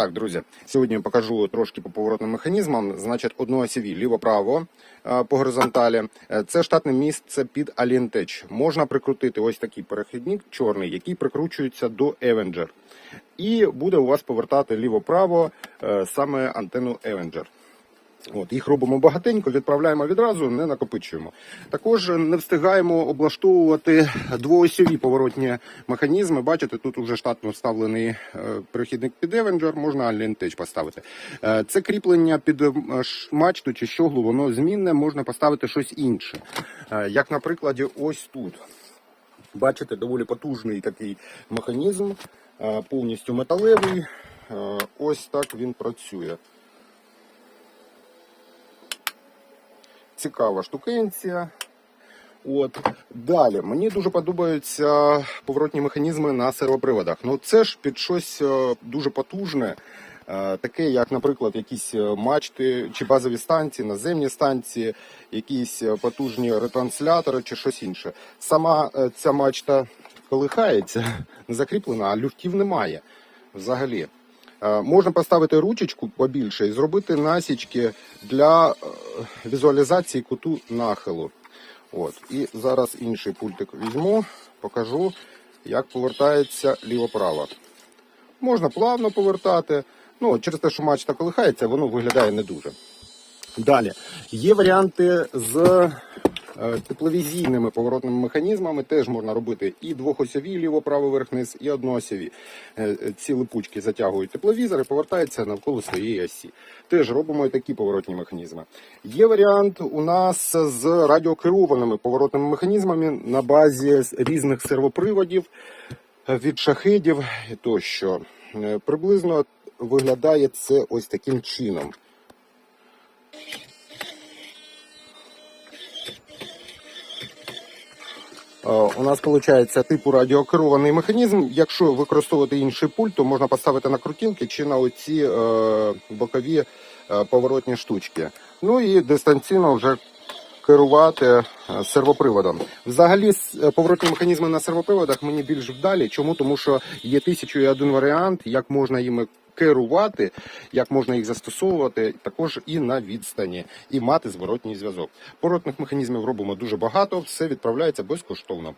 Так, друзі, сьогодні я покажу трошки по поворотним механізмам. Значить, одноосіві ліво-право е, по горизонталі. Е, Це штатне місце під Alientech. Можна прикрутити ось такий перехідник чорний, який прикручується до Avenger. І буде у вас повертати ліво-право е, саме антенну Avenger. От, їх робимо багатенько, відправляємо відразу, не накопичуємо. Також не встигаємо облаштовувати двоосьові поворотні механізми. Бачите, тут вже штатно вставлений е, перехідник під Avenger, можна Alien поставити. Е, Це кріплення під е, мачту чи щоглу, воно змінне, можна поставити щось інше. Як на прикладі, ось тут. Бачите, доволі потужний такий механізм, повністю металевий. Ось так він працює. Цікава штукенція. От далі мені дуже подобаються поворотні механізми на сервоприводах. Ну це ж під щось е, дуже потужне, е, таке, як, наприклад, якісь е, мачти чи базові станції, наземні станції, якісь потужні ретранслятори чи щось інше. Сама ця мачта колихається, не закріплена, а люфтів немає взагалі. Е, Можна поставити ручечку побільше і зробити насічки для е, візуалізації куту нахилу. От. І зараз інший пультик візьму, покажу, як повертається ліво-право. Можна плавно повертати. Ну, через те, що мачта колихається, воно виглядає не дуже. Далі. Є варіанти з тепловізійними поворотними механізмами. Теж можна робити і двохосьові ліво-право верх-низ, і одноосьові. Е, е, Ці липучки затягують тепловізор і повертаються навколо своєї осі. Теж робимо і такі поворотні механізми. Є варіант у нас з радіокерованими поворотними механізмами на базі різних сервоприводів е, від шахедів тощо. Е, Приблизно виглядає це ось таким чином. У нас виходить типу радіокерований механізм. Якщо використовувати інший пульт, то можна поставити на крутілки чи на оці е, бокові е, поворотні штучки. Ну і дистанційно вже керувати е, сервоприводом. Взагалі, е, поворотні механізми на сервоприводах мені більш вдалі. Чому? Тому що є тисячу і один варіант, як можна їми керувати, як можна їх застосовувати, також і на відстані, і мати зворотній зв'язок. Поротних механізмів робимо дуже багато, все відправляється безкоштовно.